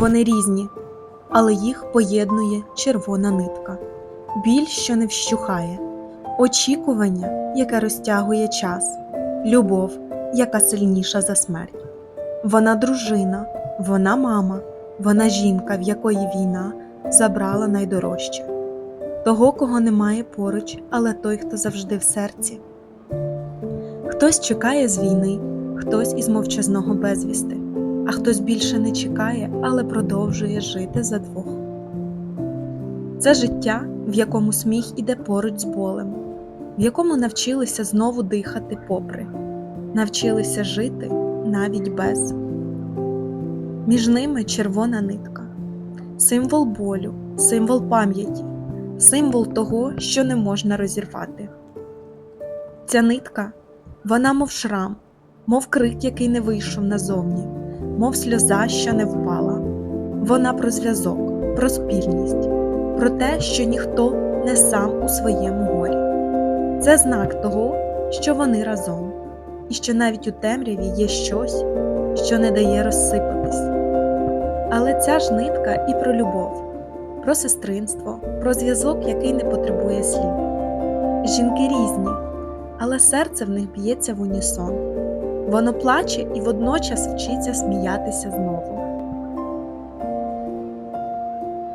Вони різні, але їх поєднує червона нитка, біль, що не вщухає, очікування, яке розтягує час, любов, яка сильніша за смерть. Вона дружина, вона мама, вона жінка, в якої війна забрала найдорожче. Того, кого немає поруч, але той, хто завжди в серці. Хтось чекає з війни, хтось із мовчазного безвісти, а хтось більше не чекає, але продовжує жити за двох. Це життя, в якому сміх іде поруч з болем, в якому навчилися знову дихати попри, навчилися жити навіть без. Між ними червона нитка, символ болю, символ пам'яті, символ того, що не можна розірвати. Ця нитка, вона мов шрам, мов крик, який не вийшов назовні, мов сльоза, що не впала. Вона про зв'язок, про спільність, про те, що ніхто не сам у своєму горі. Це знак того, що вони разом, і що навіть у темряві є щось, що не дає розсипатись. Але ця ж нитка і про любов, про сестринство, про зв'язок, який не потребує слів. Жінки різні, але серце в них б'ється в унісон. Воно плаче і водночас вчиться сміятися знову.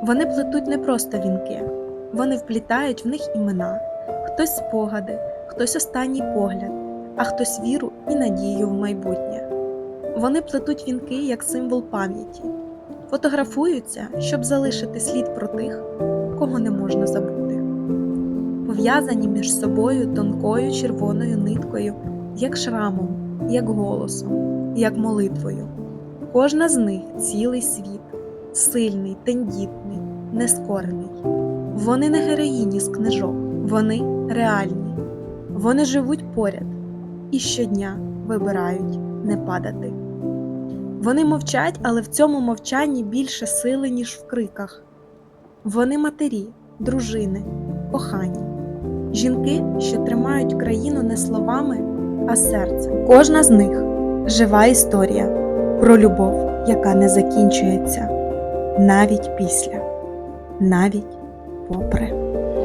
Вони плетуть не просто вінки, вони вплітають в них імена, хтось спогади, хтось останній погляд, а хтось віру і надію в майбутнє. Вони плетуть вінки як символ пам'яті, фотографуються, щоб залишити слід про тих, кого не можна забути. Пов'язані між собою тонкою червоною ниткою, як шрамом, як голосом, як молитвою. Кожна з них цілий світ, сильний, тендітний, нескорений. Вони не героїні з книжок, вони реальні. Вони живуть поряд і щодня вибирають не падати. Вони мовчать, але в цьому мовчанні більше сили, ніж в криках. Вони матері, дружини, кохані, жінки, що тримають країну не словами, а серцем. Кожна з них жива історія про любов, яка не закінчується навіть після, навіть попри.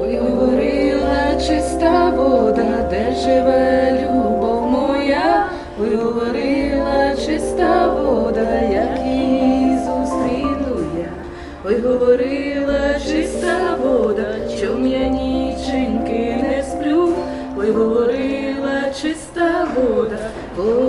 Ой, говорила чиста вода, де живе любов моя, Ой, говорила чиста вода, як її зустріну я. Ой, говорила чиста вода, чом я ніченьки не сплю. Ой, говорила чиста вода, коли